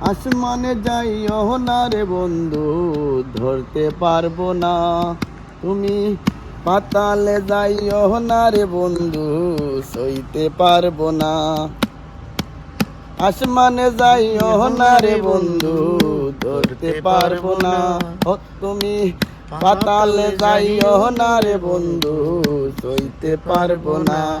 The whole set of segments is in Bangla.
আসমানে যাইও না রে বন্ধু, ধরতে পারব না। তুমি পাতালে যাইও না রে বন্ধু, সইতে পারব না। আসমানে যাইও না রে বন্ধু, ধরতে পারব না। ও, তুমি পাতালে যাইও না রে বন্ধু, সইতে পারব না।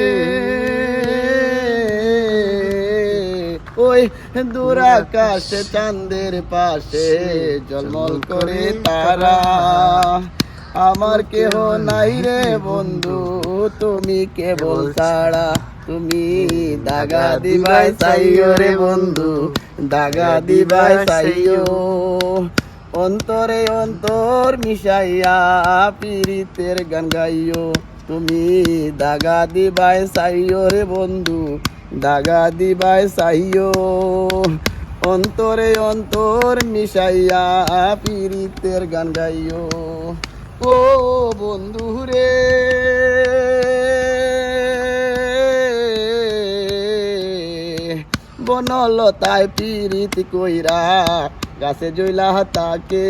দূর আকাশে চাঁদের পাশে জলমল করে তারা। আমার কেহ নাই রে বন্ধু, তুমি কেবল তারা তুমি দাগা দিবাই চাইও রে বন্ধু, দাগা দিবাই চাইও অন্তরে অন্তর মিশাইয়া পীড়িতের গান গাইও তুমি দাগা দিবাই চাইও রে বন্ধু দাগা দিবাই চাইও অন্তরে অন্তর মিশাইয়া পীড়িতের গান গাইও ও বন্ধু রে, বনলতায় পীড়িত কইরা গাছে জইলা তাকে,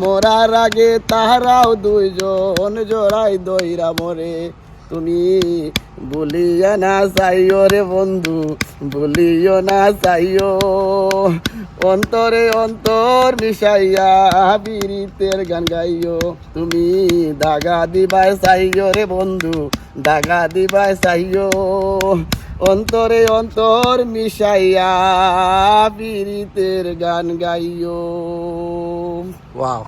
মরার আগে তাহারাও দুইজন জোড়াই দইরা মরে। তুমি বলিয়া না চাইও রে বন্ধু, বলিও না চাইও অন্তরে অন্তর মিশাইয়া বীরিতের গান গাইও। তুমি দাগা দিবাই চাইও রে বন্ধু, দাগা দিবাই চাইও। অন্তরে অন্তর মিশাইয়া বীরিতের গান গাইও। ওয়াও।